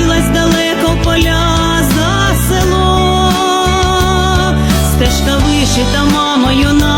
Котилась далеко поля за село, стежка вишита мамою.